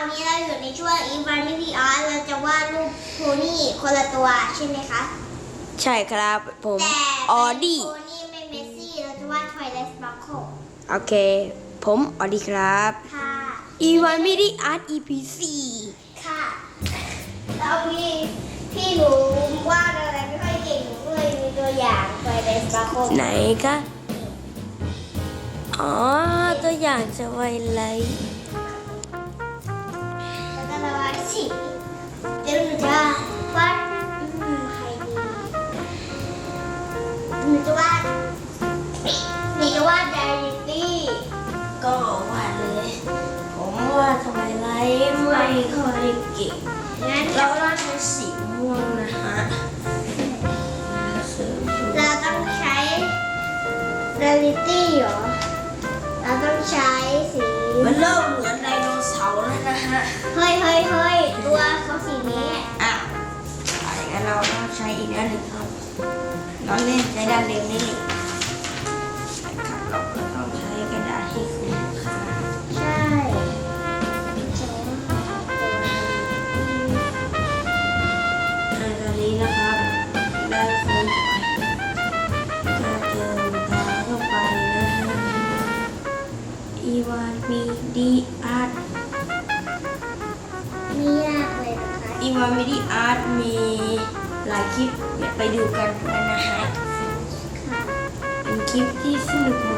วันนี้เราอยู่ในช่วง Infinity Art เราจะวาดรูปโพนี่คนละตัวใช่ไหมคะ ใช่ครับผมแต่ออเป็นดี้โพนี่ไม่เมสซี่เราจะวาด Twilight Sparkle โอเค ผมออดี้ครับค่ะอีวานมิดีอาร์ต EP ค่ะแล้วพี่พี่หนูวาดอะไรไม่ค่อยเก่งหนูก็เลยมีตัวอย่าง Twilight Sparkle 4ไหนก็อ๋อตัวอย่างจะไวไลท์ แเราเล่นใช้ด้านเล็กนี่นะครับเราก็ต้องใช้กระดาษให้คุ้มค่าใช่อ่าตอนนี้นะครับได้คนไปก็เติมตาเข้าไปนะฮะอีวานมีดีอาร์ตไม่ยากเลยนะคะอีวานมีดีอาร์ตมีหลายคลิป ไปดูกันนะฮะเป็นคลิปที่สนุกมาก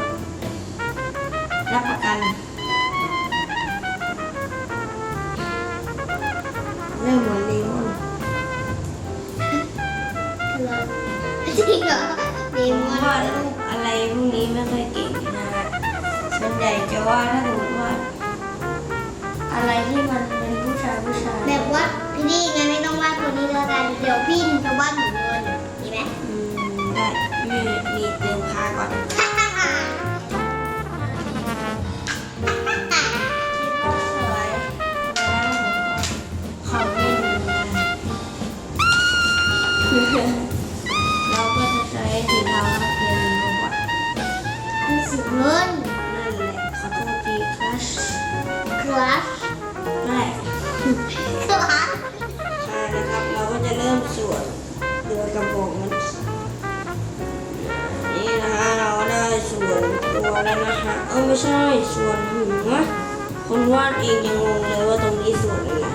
าดเองยังงงเลยว่าตรงนี้ส่วนอะไร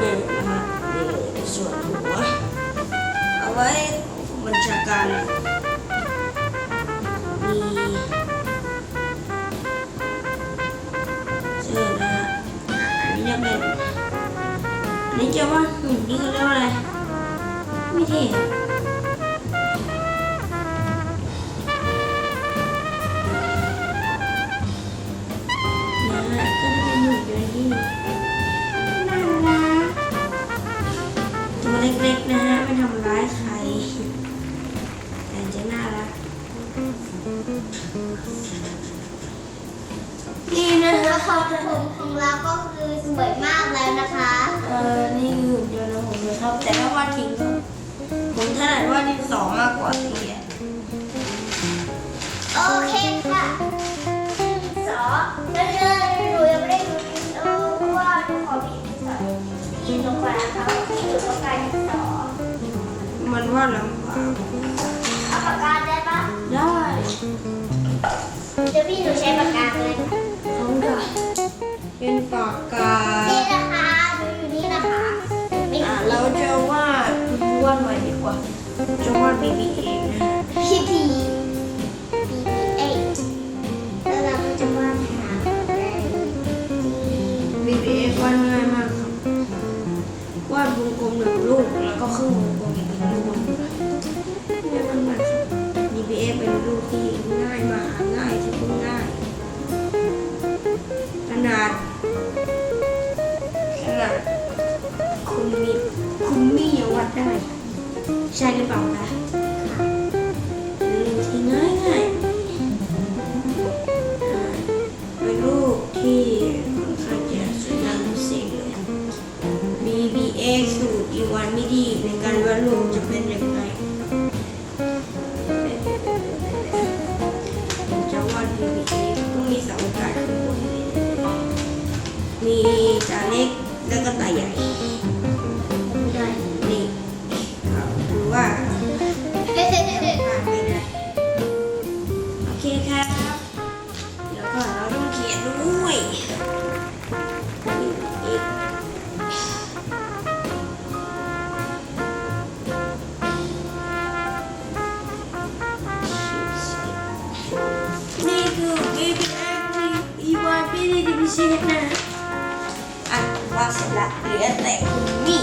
นี่นะฮะนี่เลยส่วนหัว เอาไว้บัญชาการมีเสื้อนะฮะอันนี้จะเป็นนนี้จะว่าหุ่นนี่เขาเรียกว่าอะไร ไม่เท่ นะแล้ฮะวของผมของเราก็คือสวยมากแล้วนะคะ เออนี่คือหุ่นยนต์ของผมนะครับ แต่ถ้าวาดทิ้งก็ผมถนัดวาดดินสอมากกว่าสีอะโอเคค่ะสอแล้วเรื่องหนูยังไม่ได้ดูดินเออเพราะว่าหนูขอพี่ดินสอพี่ลงไปนะคะพี่หนูต้องการดินสอมันวาดลำบากเอาปากกาได้ปะได้ เดี๋ยวพี่หนูใช้ปากกา ป็นปากกานี่นะคะหนูอยู่นี่นะคะไม่อะเราจะวาดวาดใหม่ดีกว่าจะวาด BB เองนะพี่พี BB8 แล้วเราก็จะวาดหางได้ BB วาดง่ายมากครับวาดวงกลมหนึ่งลูกแล้วก็ครึ่งวงกลมอีกหนึ่งลูก คุณมีคุณมี่ยังวัดได้ ใช่หรือเปล่าคะเรื่องที่ง่ายง่ายๆเป็นรูปที่ค่อนข้างจะสวยงามพิเศษเลย BBA สูตรอีวานไม่ดีในการวาดรูปจะเป็น ชีวิตนะอะว่าเสร็จละเหลือแต่คุณนี่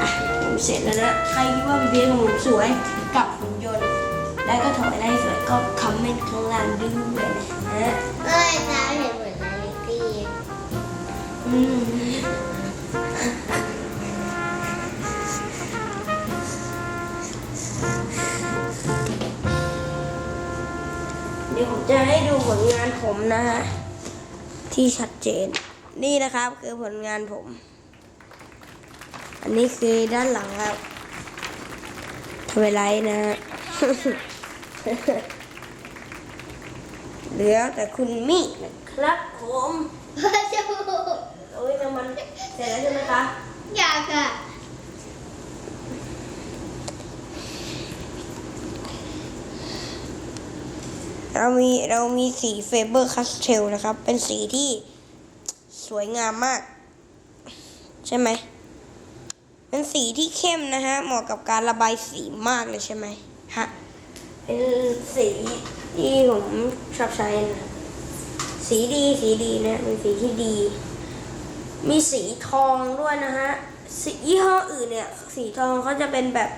อะผมเสร็จแล้วนะ ใครคิดว่าบีบีของผมสวยกับหุ่นยนต์ และก็ถอยได้สวยก็คอมเมนต์ข้างล่างด้วยนะฮะ เอ้ยน้ำเห็นเหมือนนาฬิกาอืม เดี๋ยวผมจะให้ดูผลงานผมนะฮะที่ชัดเจน นี่นะครับคือผลงานผม อันนี้คือด้านหลังครับทำไมไลท์นะฮะเหลือแต่คุณมินะครับผม พระเจ้า โอ้ยน้ำมันเสร็จแล้วใช่ไหมคะ อยากอะ เรามีเรามีสีเฟเบอร์คัสเทลนะครับ เป็นสีที่สวยงามมาก ใช่ไหม เป็นสีที่เข้มนะฮะ เหมาะกับการระบายสีมากเลยใช่ไหมฮะ เป็นสีที่ผมชอบใช้นะ สีดีสีดีนะเป็นสีที่ดี มีสีทองด้วยนะฮะสียี่ห้ออื่นเนี่ย สีทองเขาจะเป็นแบบ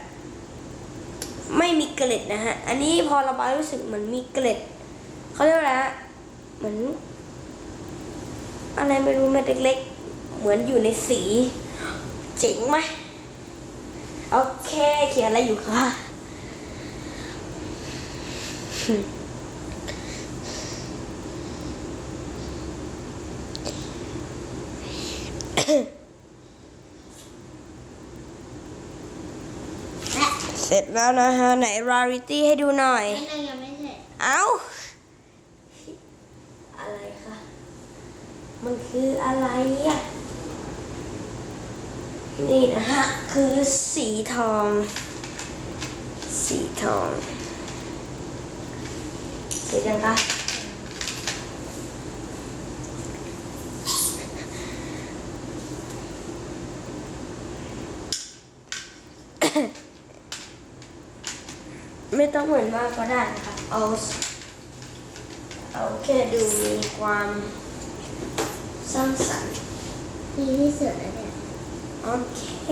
ไม่มีเกล็ดนะฮะ อันนี้พอระบายรู้สึกเหมือนมีเกล็ด เขาเรียกว่าอะไรฮะเหมือน อะไรไม่รู้เม็ดเล็กๆ เหมือนอยู่ในสี เจ๋งไหมโอเค เขียนอะไรอยู่คะเสร็จแล้วนะฮะ ไหน rarity ให้ดูหน่อยไม่นั่งยังไม่เสร็จ เอ้า อะไรคะ มันคืออะไรอะ นี่นะฮะคือสีทอง สีทองเสร็จยังคะไม่ต้องเหมือนมากก็ได้นะครับเอา เอาแค่ดูมีความสร้างสรรค์ดีที่สุดแล้วเนี่ยโอเค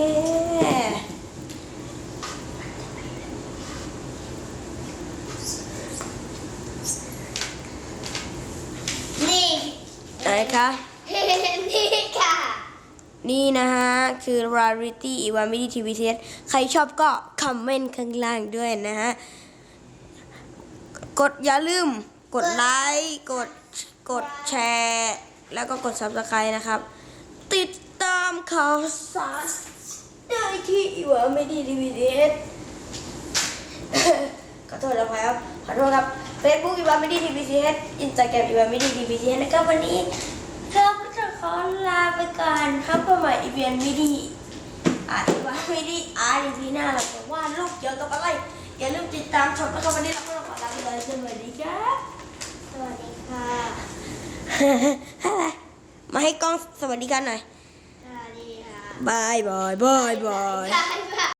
นี่ไหนคะ นี่ค่ะ นี่นะฮะ คือ Rarity i w a m i d i TV t ใครชอบก็คอมเมนต์ข้างล่างด้วยนะฮะ กดอย่าลืม กดไลค์กดกดแชร์ แล้วก็กด Subscribe นะครับ ติดตามข่าวสารได้ที่ i w a m i d i TV t ขอโทษอภัยครับขอโทษครับ Facebook อีวามิดี้ทีวีซีเอสอินสตาแกรมอีวามิดี้ทีวีซีเอสนะครับวันนี้เราก็จะขอลาไปก่อนครับเพื่อใหม่อีเวนมิดี้อาอีวามิดี้อาร์ดีพีหน้าเราจะวาดรูปเกี่ยวกับอะไรอย่าลืมติดตามชมนะครับวันนี้เราก็ต้องขอลาไปเลยสวัสดีครับ สวัสดีค่ะ อะไรมาให้กล้องสวัสดีกันหน่อย สวัสดีค่ะบายบายบายบายบ๊ายบาย